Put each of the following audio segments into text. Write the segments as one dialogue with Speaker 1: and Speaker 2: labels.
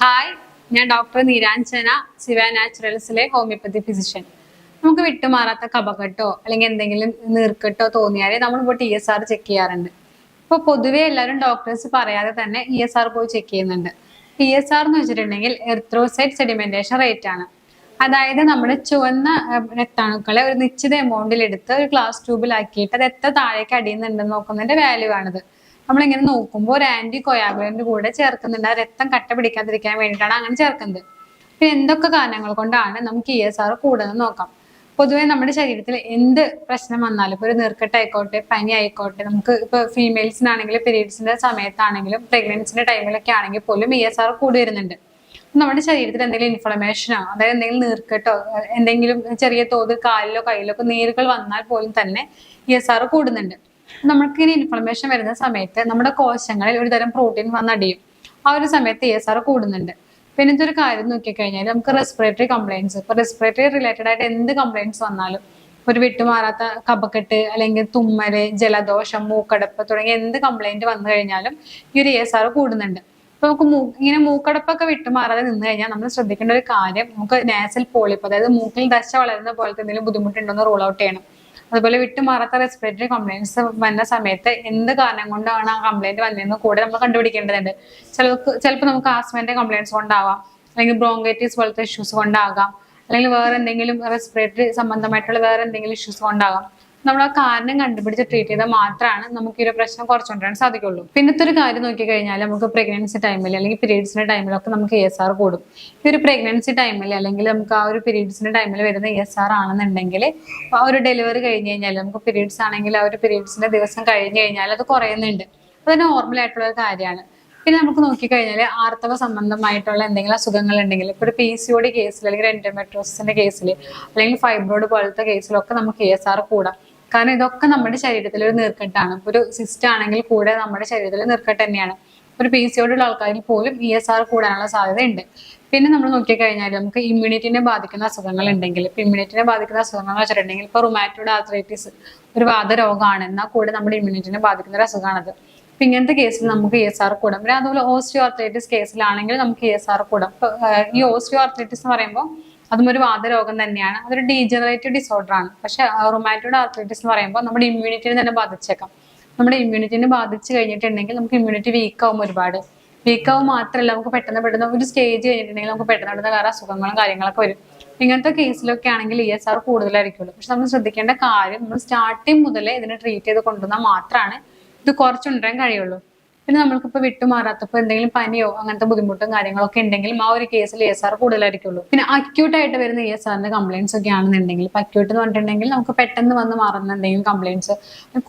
Speaker 1: Hi ഞാൻ doctor Neeranjana Shiva നാച്ചുറൽസിലെ homeopathy physician നമുക്ക് വിട്ടുമാറാത്ത കപകട്ടോ അല്ലെങ്കിൽ എന്തെങ്കിലും നീർക്കെട്ടോ തോന്നിയാൽ നമ്മളിപ്പോൾ ടി എസ് ആർ ചെക്ക് ചെയ്യാറുണ്ട്. ഇപ്പോൾ പൊതുവേ എല്ലാവരും ഡോക്ടേഴ്സ് പറയാതെ തന്നെ ഇ എസ് ആർ പോയി ചെക്ക് ചെയ്യുന്നുണ്ട്. ടി എസ് ആർ എന്ന് വെച്ചിട്ടുണ്ടെങ്കിൽ എർത്രോസൈറ്റ് സെഡിമെന്റേഷൻ റേറ്റ് ആണ്. അതായത് നമ്മുടെ ചുവന്ന രക്താണുക്കളെ ഒരു നിശ്ചിത എമൗണ്ടിൽ എടുത്ത് ഒരു ഗ്ലാസ് ട്യൂബിലാക്കിയിട്ട് അത് എത്ര താഴേക്ക് അടിയുന്നുണ്ടെന്ന് നോക്കുന്നതിന്റെ വാല്യൂ ആണിത്. നമ്മളിങ്ങനെ നോക്കുമ്പോൾ ഒരു ആന്റി കൊയാഗുലന്റ് കൂടെ ചേർക്കുന്നുണ്ട്. രക്തം കട്ട പിടിക്കാതിരിക്കാൻ വേണ്ടിയിട്ടാണ് അങ്ങനെ ചേർക്കുന്നത്. പിന്നെ എന്തൊക്കെ കാരണങ്ങൾ കൊണ്ടാണ് നമുക്ക് ഇ എസ് ആർ കൂടുതൽ നോക്കാം. പൊതുവെ നമ്മുടെ ശരീരത്തിൽ എന്ത് പ്രശ്നം വന്നാലും ഇപ്പൊ ഒരു നീർക്കെട്ടായിക്കോട്ടെ പനി ആയിക്കോട്ടെ നമുക്ക് ഇപ്പൊ ഫീമെയിൽസിനാണെങ്കിലും പീരീഡ്സിന്റെ സമയത്താണെങ്കിലും പ്രഗ്നൻസിന്റെ ടൈമിലൊക്കെ ആണെങ്കിൽ പോലും ഇ എസ് ആർ കൂടി വരുന്നുണ്ട്. നമ്മുടെ ശരീരത്തിൽ എന്തെങ്കിലും ഇൻഫ്ലമേഷനോ അതായത് എന്തെങ്കിലും നീർക്കെട്ടോ എന്തെങ്കിലും ചെറിയ തോതിൽ കാലിലോ കയ്യിലോ ഒക്കെ നീരുകൾ വന്നാൽ പോലും തന്നെ ഇ എസ് ആർ കൂടുന്നുണ്ട്. നമുക്ക് ഇനി ഇൻഫ്ലമേഷൻ വരുന്ന സമയത്ത് നമ്മുടെ കോശങ്ങളിൽ ഒരു തരം പ്രോട്ടീൻ വന്നടിയും ആ ഒരു സമയത്ത് ഇ എസ് ആർ കൂടുന്നുണ്ട്. പിന്നെ ഇതൊരു കാര്യം നോക്കിക്കഴിഞ്ഞാൽ നമുക്ക് റെസ്പിറേറ്ററി കംപ്ലയിൻസ് ഇപ്പൊ റെസ്പിറേറ്ററി റിലേറ്റഡ് ആയിട്ട് എന്ത് കംപ്ലയിൻസ് വന്നാലും ഒരു വിട്ടുമാറാത്ത കപക്കെട്ട് അല്ലെങ്കിൽ തുമ്മൽ ജലദോഷം മൂക്കടപ്പ് തുടങ്ങിയ എന്ത് കംപ്ലൈന്റ് വന്നു കഴിഞ്ഞാലും ഈ ഒരു ഇ എസ് ആർ കൂടുന്നുണ്ട്. ഇപ്പൊ നമുക്ക് മൂ- ഇങ്ങനെ മൂക്കടപ്പൊക്കെ വിട്ടുമാറാതെ നിന്ന് കഴിഞ്ഞാൽ നമ്മൾ ശ്രദ്ധിക്കേണ്ട ഒരു കാര്യം നമുക്ക് നാസൽ പോളിപ്പ് അതായത് മൂക്കിൽ ദശ വളരുന്ന പോലത്തെ എന്തെങ്കിലും ബുദ്ധിമുട്ടുണ്ടോ എന്ന് റൂൾ ഔട്ട് ചെയ്യണം. അതുപോലെ വിട്ടുമാറാത്ത റെസ്പിറേറ്ററി കംപ്ലൈന്റ്സ് വന്ന സമയത്ത് എന്ത് കാരണം കൊണ്ടാണ് ആ കംപ്ലൈന്റ് വന്നതെന്ന് കൂടെ നമ്മൾ കണ്ടുപിടിക്കേണ്ടതുണ്ട്. ചിലർക്ക് ചിലപ്പോൾ നമുക്ക് ആസ്മന്റെ കംപ്ലൈന്റ്സ് കൊണ്ടാവാം അല്ലെങ്കിൽ ബ്രോങ്കൈറ്റിസ് പോലത്തെ ഇഷ്യൂസ് കൊണ്ടാകാം അല്ലെങ്കിൽ വേറെ എന്തെങ്കിലും റെസ്പിറേറ്ററി സംബന്ധമായിട്ടുള്ള വേറെ എന്തെങ്കിലും ഇഷ്യൂസ് കൊണ്ടാകാം. നമ്മൾ ആ കാരണം കണ്ടുപിടിച്ച് ട്രീറ്റ് ചെയ്താൽ മാത്രമാണ് നമുക്ക് ഈ ഒരു പ്രശ്നം കുറച്ചുകൊണ്ടുവരാൻ സാധിക്കുള്ളൂ. പിന്നത്തെ ഒരു കാര്യം നോക്കിക്കഴിഞ്ഞാൽ നമുക്ക് പ്രഗ്നൻസി ടൈമിൽ അല്ലെങ്കിൽ പീരീഡ്സിന്റെ ടൈമിലൊക്കെ നമുക്ക് എസ് ആർ കൂടും. ഈ ഒരു പ്രഗ്നൻസി ടൈമിൽ അല്ലെങ്കിൽ നമുക്ക് ആ ഒരു പീരീഡ്സിന്റെ ടൈമിൽ വരുന്ന എസ് ആർ ആണെന്നുണ്ടെങ്കിൽ ആ ഒരു ഡെലിവറി കഴിഞ്ഞ് കഴിഞ്ഞാൽ നമുക്ക് പീരീഡ്സ് ആണെങ്കിൽ ആ ഒരു പീരീഡ്സിന്റെ ദിവസം കഴിഞ്ഞ് കഴിഞ്ഞാൽ അത് കുറയുന്നുണ്ട്. അത് നോർമൽ ആയിട്ടുള്ള ഒരു കാര്യമാണ്. പിന്നെ നമുക്ക് നോക്കിക്കഴിഞ്ഞാൽ ആർത്തവ സംബന്ധമായിട്ടുള്ള എന്തെങ്കിലും അസുഖങ്ങൾ ഉണ്ടെങ്കിൽ ഇപ്പോൾ ഒരു പി സി ഒ കേസിൽ അല്ലെങ്കിൽ എൻഡോമെട്രോസിന്റെ കേസിൽ അല്ലെങ്കിൽ ഫൈബ്രോയിഡ് പോലത്തെ കേസിലൊക്കെ നമുക്ക് എസ് ആർ കൂടാം. കാരണം ഇതൊക്കെ നമ്മുടെ ശരീരത്തിൽ ഒരു നീർക്കെട്ടാണ്. ഒരു സിസ്റ്റ് ആണെങ്കിൽ കൂടെ നമ്മുടെ ശരീരത്തിൽ നീർക്കെട്ട് തന്നെയാണ്. ഒരു പി സി ഉള്ള ആൾക്കാരിൽ പോലും ഇ എസ് ആർ കൂടാനുള്ള സാധ്യതയുണ്ട്. പിന്നെ നമ്മൾ നോക്കിക്കഴിഞ്ഞാൽ നമുക്ക് ഇമ്മ്യൂണിറ്റിനെ ബാധിക്കുന്ന അസുഖങ്ങൾ ഉണ്ടെങ്കിൽ ഇപ്പൊ ഇമ്മ്യൂണിറ്റിനെ ബാധിക്കുന്ന അസുഖങ്ങൾ വെച്ചിട്ടുണ്ടെങ്കിൽ ഇപ്പൊ റുമാറ്റോഡ് ആർത്രൈറ്റിസ് ഒരു വാതരോഗമാണ്. എന്നാൽ കൂടെ നമ്മുടെ ഇമ്മ്യൂണിറ്റിനെ ബാധിക്കുന്ന ഒരു അസുഖമാണത്. അപ്പൊ ഇങ്ങനത്തെ കേസിൽ നമുക്ക് ഇ എസ് ആർ കൂടാം. പിന്നെ അതുപോലെ ഓസ്റ്റിയോ ആർത്രൈറ്റിസ് കേസിലാണെങ്കിൽ നമുക്ക് ഇ എസ് ആർ കൂടാം. ഈ ഓസ്റ്റിയോ ആർത്രൈറ്റിസ് എന്ന് പറയുമ്പോൾ അതും ഒരു വാതരോഗം തന്നെയാണ്. അതൊരു ഡീജനറേറ്റീവ് ഡിസോർഡർ ആണ്. പക്ഷെ റൊമാറ്റോയിഡ് ആർത്രൈറ്റിസ് എന്ന് പറയുമ്പോൾ നമ്മുടെ ഇമ്മ്യൂണിറ്റിനെ തന്നെ ബാധിച്ചേക്കാം. നമ്മുടെ ഇമ്മ്യൂണിറ്റിനെ ബാധിച്ചു കഴിഞ്ഞിട്ടുണ്ടെങ്കിൽ നമുക്ക് ഇമ്മ്യൂണിറ്റി വീക്ക് ആവും ഒരുപാട്. വീക്ക് ആവും മാത്രമല്ല നമുക്ക് പെട്ടെന്ന് പെട്ടെന്ന് ഒരു സ്റ്റേജ് കഴിഞ്ഞിട്ടുണ്ടെങ്കിൽ നമുക്ക് പെട്ടെന്ന് പെട്ടെന്ന് വേറെ അസുഖങ്ങളും കാര്യങ്ങളൊക്കെ വരും. ഇങ്ങനത്തെ കേസിലൊക്കെ ആണെങ്കിൽ ഇ എസ് ആർ കൂടുതലായിരിക്കുള്ളൂ പക്ഷെ നമ്മൾ ശ്രദ്ധിക്കേണ്ട കാര്യം നമ്മൾ സ്റ്റാർട്ടിങ് മുതലേ ഇതിനെ ട്രീറ്റ് ചെയ്ത് കൊണ്ടുവന്നാൽ മാത്രമാണ് ഇത് കുറച്ചുണ്ടാൻ കഴിയുള്ളൂ. പിന്നെ നമ്മൾക്കിപ്പോൾ വിട്ടുമാറാത്തപ്പോൾ എന്തെങ്കിലും പനിയോ അങ്ങനത്തെ ബുദ്ധിമുട്ടും കാര്യങ്ങളൊക്കെ ഉണ്ടെങ്കിലും ആ ഒരു കേസിൽ എസ് ആർ കൂടുതലായിരിക്കുള്ളൂ. പിന്നെ അക്യൂട്ട് ആയിട്ട് വരുന്ന എസ് ആറിന്റെ കംപ്ലൈൻസ് ഒക്കെ ആണെന്നുണ്ടെങ്കിൽ ഇപ്പൊ അക്യൂട്ട് എന്ന് പറഞ്ഞിട്ടുണ്ടെങ്കിൽ നമുക്ക് പെട്ടെന്ന് വന്ന് മാറുന്ന എന്തെങ്കിലും കംപ്ലൈൻസ്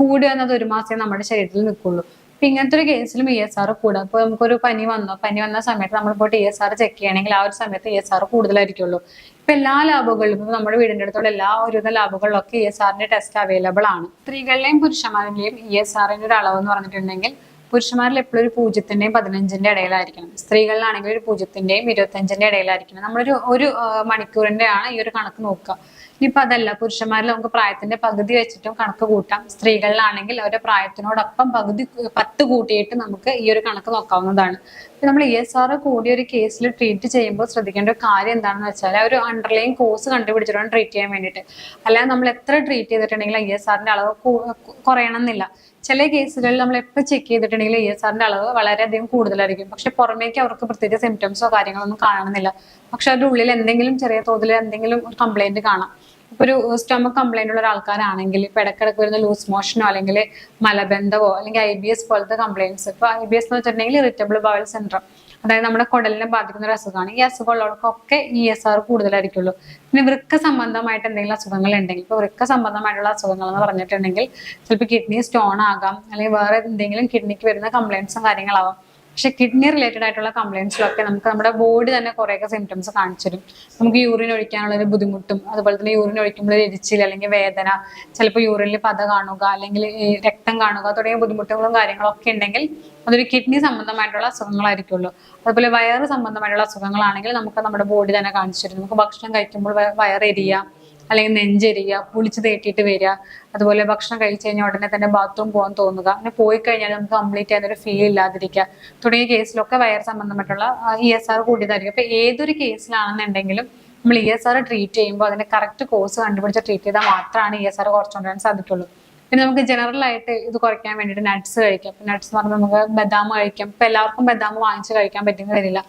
Speaker 1: കൂടി വന്നത് ഒരു മാസമേ നമ്മുടെ ശരീരത്തിൽ നിൽക്കുള്ളൂ. അപ്പൊ ഇങ്ങനത്തെ ഒരു കേസിലും ഇ എസ് ആർ കൂടാ അപ്പൊ നമുക്കൊരു പനി വന്നോ. പനി വന്ന സമയത്ത് നമ്മൾ പോയിട്ട് ഇ എസ് ആർ ചെക്ക് ചെയ്യണമെങ്കിൽ ആ ഒരു സമയത്ത് ഇ എസ് ആർ കൂടുതലായിരിക്കുള്ളൂ. ഇപ്പൊ എല്ലാ ലാബുകളിലും ഇപ്പൊ നമ്മുടെ വീടിന്റെ അടുത്തുള്ള എല്ലാ ഒരുവിധ ലാബുകളിലൊക്കെ ഇ എസ് ആറിന്റെ ടെസ്റ്റ് അവൈലബിൾ ആണ്. സ്ത്രീകളിലെയും പുരുഷന്മാരിലെയും ഇ എസ് ആറിന്റെ ഒരു അളവ് എന്ന് പറഞ്ഞിട്ടുണ്ടെങ്കിൽ പുരുഷന്മാരിൽ എപ്പോഴും ഒരു പൂജ്യത്തിന്റെയും പതിനഞ്ചിന്റെ ഇടയിലായിരിക്കണം. സ്ത്രീകളിലാണെങ്കിൽ ഒരു പൂജ്യത്തിന്റെയും ഇരുപത്തഞ്ചിന്റെ ഇടയിലായിരിക്കണം. നമ്മളൊരു ഒരു മണിക്കൂറിന്റെ ആണ് ഈ ഒരു കണക്ക് നോക്കുക. ഇനിയിപ്പോ അതല്ല പുരുഷന്മാരിൽ നമുക്ക് പ്രായത്തിന്റെ പകുതി വെച്ചിട്ടും കണക്ക് കൂട്ടാം. സ്ത്രീകളിലാണെങ്കിൽ അവരുടെ പ്രായത്തിനോടൊപ്പം പകുതി പത്ത് കൂട്ടിയിട്ട് നമുക്ക് ഈ ഒരു കണക്ക് നോക്കാവുന്നതാണ്. നമ്മൾ ഇ എസ് ആർ കൂടിയ ഒരു കേസിൽ ട്രീറ്റ് ചെയ്യുമ്പോൾ ശ്രദ്ധിക്കേണ്ട ഒരു കാര്യം എന്താണെന്ന് വെച്ചാൽ ഒരു അണ്ടർലൈൻ കോഴ്സ് കണ്ടുപിടിച്ചിട്ടുണ്ട് ട്രീറ്റ് ചെയ്യാൻ വേണ്ടിയിട്ട്. അല്ലാതെ നമ്മൾ എത്ര ട്രീറ്റ് ചെയ്തിട്ടുണ്ടെങ്കിൽ ഐ എസ് ആറിന്റെ അളവ് കു- കു- കുറയണം എന്നില്ല ചില കേസുകളിൽ നമ്മൾ എപ്പോൾ ചെക്ക് ചെയ്തിട്ടുണ്ടെങ്കിൽ ഇ എസ് ആറിന്റെ അളവ് വളരെയധികം കൂടുതലായിരിക്കും. പക്ഷെ പുറമേക്ക് അവർക്ക് പ്രത്യേകിച്ച് സിംറ്റംസോ കാര്യങ്ങളൊന്നും കാണുന്നില്ല. പക്ഷെ അവരുടെ ഉള്ളിൽ എന്തെങ്കിലും ചെറിയ തോതിൽ എന്തെങ്കിലും ഒരു കംപ്ലൈന്റ് കാണാം. ഇപ്പൊ ഒരു സ്റ്റൊമക് കംപ്ലൈന്റ് ഉള്ള ഒരാൾക്കാരാണെങ്കിൽ ഇപ്പൊ ഇടക്കിടക്ക് വരുന്ന ലൂസ് മോഷനോ അല്ലെങ്കിൽ മലബന്ധമോ അല്ലെങ്കിൽ ഐ ബി എസ് പോലത്തെ കംപ്ലൈന്റ്സ് ഇപ്പൊ ഐ ബി എസ് എന്ന് വെച്ചിട്ടുണ്ടെങ്കിൽ ഇറിറ്റബിൾ ബവൽ സിൻഡ്രം അതായത് നമ്മുടെ കുടലിനെ ബാധിക്കുന്ന ഒരു അസുഖമാണ്. ഈ അസുഖമുള്ളവർക്കൊക്കെ ഇ എസ് ആർ കൂടുതലായിരിക്കുള്ളൂ. പിന്നെ വൃക്ക സംബന്ധമായിട്ട് എന്തെങ്കിലും അസുഖങ്ങൾ ഉണ്ടെങ്കിൽ ഇപ്പൊ വൃക്ക സംബന്ധമായിട്ടുള്ള അസുഖങ്ങൾ എന്ന് പറഞ്ഞിട്ടുണ്ടെങ്കിൽ ചിലപ്പോൾ കിഡ്നി സ്റ്റോൺ ആകാം അല്ലെങ്കിൽ വേറെ എന്തെങ്കിലും കിഡ്നിക്ക് വരുന്ന കംപ്ലൈൻസും കാര്യങ്ങളാവാം. പക്ഷെ കിഡ്നി റിലേറ്റഡ് ആയിട്ടുള്ള കംപ്ലയിൻസിലൊക്കെ നമുക്ക് നമ്മുടെ ബോഡി തന്നെ കുറേയൊക്കെ സിംറ്റംസ് കാണിച്ചു തരും നമുക്ക് യൂറിൻ ഒഴിക്കാനുള്ള ഒരു ബുദ്ധിമുട്ടും അതുപോലെ തന്നെ യൂറിൻ ഒഴിക്കുമ്പോൾ എരിച്ചിൽ അല്ലെങ്കിൽ വേദന ചിലപ്പോൾ യൂറിനിൽ പത കാണുക അല്ലെങ്കിൽ രക്തം കാണുക തുടങ്ങിയ ബുദ്ധിമുട്ടുകളും കാര്യങ്ങളൊക്കെ ഉണ്ടെങ്കിൽ അതൊരു കിഡ്നി സംബന്ധമായിട്ടുള്ള അസുഖങ്ങളായിരിക്കുള്ളൂ അതുപോലെ വയറ് സംബന്ധമായിട്ടുള്ള അസുഖങ്ങളാണെങ്കിൽ നമുക്ക് നമ്മുടെ ബോഡി തന്നെ കാണിച്ചു തരും നമുക്ക് ഭക്ഷണം കഴിക്കുമ്പോൾ വയർ വയറെരിയുക അല്ലെങ്കിൽ നെഞ്ചെരിയുക പുളിച്ച് തേട്ടിയിട്ട് വരിക അതുപോലെ ഭക്ഷണം കഴിച്ചു കഴിഞ്ഞാൽ ഉടനെ തന്നെ ബാത്റൂം പോകാൻ തോന്നുക. അങ്ങനെ പോയി കഴിഞ്ഞാൽ നമുക്ക് കംപ്ലീറ്റ് ഒരു ഫീൽ ഇല്ലാതിരിക്കുക. തുടങ്ങിയ കേസിലൊക്കെ വയർ സംബന്ധമായിട്ടുള്ള ഇ എസ് ആർ കൂടിയതായിരിക്കും. അപ്പൊ ഏതൊരു കേസിലാണെന്നുണ്ടെങ്കിലും നമ്മൾ ഇ എസ് ആർ ട്രീറ്റ് ചെയ്യുമ്പോൾ അതിന്റെ കറക്റ്റ് കോഴ്സ് കണ്ടുപിടിച്ച് ട്രീറ്റ് ചെയ്താൽ മാത്രമാണ് ഇ എസ് ആർ കുറച്ചുകൊണ്ടുവരാൻ സാധിക്കുള്ളൂ. പിന്നെ നമുക്ക് ജനറൽ ആയിട്ട് ഇത് കുറയ്ക്കാൻ വേണ്ടിയിട്ട് നട്ട്സ് കഴിക്കാം. നട്ട്സ് എന്ന് പറഞ്ഞാൽ നമുക്ക് ബദാം കഴിക്കാം. ഇപ്പൊ എല്ലാവർക്കും ബദാം വാങ്ങിച്ച് കഴിക്കാൻ പറ്റുന്ന വരില്ല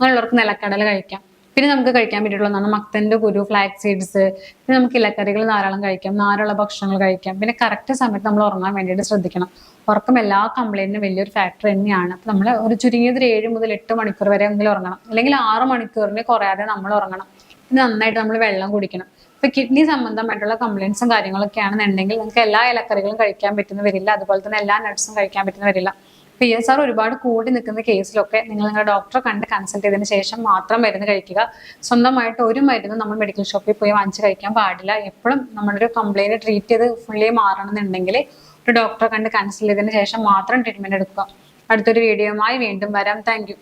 Speaker 1: അങ്ങനെയുള്ളവർക്ക് നിലക്കടല കഴിക്കാം. പിന്നെ നമുക്ക് കഴിക്കാൻ പറ്റിയിട്ടുള്ളതാണ് മക്തന്റെ കുരു ഫ്ലാക്സ് സീഡ്സ് പിന്നെ നമുക്ക് ഇലക്കറികൾ ധാരാളം കഴിക്കാം നാരുള്ള ഭക്ഷണങ്ങൾ കഴിക്കാം. പിന്നെ കറക്റ്റ് സമയത്ത് നമ്മൾ ഉറങ്ങാൻ വേണ്ടിയിട്ട് ശ്രദ്ധിക്കണം. ഉറക്കം എല്ലാ കംപ്ലൈന്റിനും വലിയൊരു ഫാക്ടർ തന്നെയാണ്. അപ്പം നമ്മൾ ഒരു ചുരുങ്ങിയത് ഏഴ് മുതൽ എട്ട് മണിക്കൂർ വരെ എങ്കിലും ഉറങ്ങണം. അല്ലെങ്കിൽ ആറ് മണിക്കൂറിന് കുറയാതെ നമ്മൾ ഉറങ്ങണം. പിന്നെ നന്നായിട്ട് നമ്മൾ വെള്ളം കുടിക്കണം. ഇപ്പൊ കിഡ്നി സംബന്ധമായിട്ടുള്ള കംപ്ലൈൻസും കാര്യങ്ങളൊക്കെ ആണെന്നുണ്ടെങ്കിൽ നിങ്ങൾക്ക് എല്ലാ ഇലക്കറികളും കഴിക്കാൻ പറ്റുന്ന വരില്ല. അതുപോലെ തന്നെ എല്ലാ നട്ട്സും കഴിക്കാൻ പറ്റുന്ന വരില്ല. പി എസ് ആർ ഒരുപാട് കൂടി നിൽക്കുന്ന കേസിലൊക്കെ നിങ്ങൾ നിങ്ങളുടെ ഡോക്ടറെ കണ്ട് കൺസൾട്ട് ചെയ്തതിന് ശേഷം മാത്രം മരുന്ന് കഴിക്കുക. സ്വന്തമായിട്ട് ഒരു മരുന്ന് നമ്മൾ മെഡിക്കൽ ഷോപ്പിൽ പോയി വാങ്ങിച്ച് കഴിക്കാൻ പാടില്ല. എപ്പോഴും നമ്മളൊരു കംപ്ലൈന്റ് ട്രീറ്റ് ചെയ്ത് ഫുള്ളി മാറണമെന്നുണ്ടെങ്കിൽ ഒരു ഡോക്ടറെ കണ്ട് കൺസൾട്ട് ചെയ്തതിന് ശേഷം മാത്രം ട്രീറ്റ്മെന്റ് എടുക്കുക. അടുത്തൊരു വീഡിയോയുമായി വീണ്ടും വരാം. താങ്ക്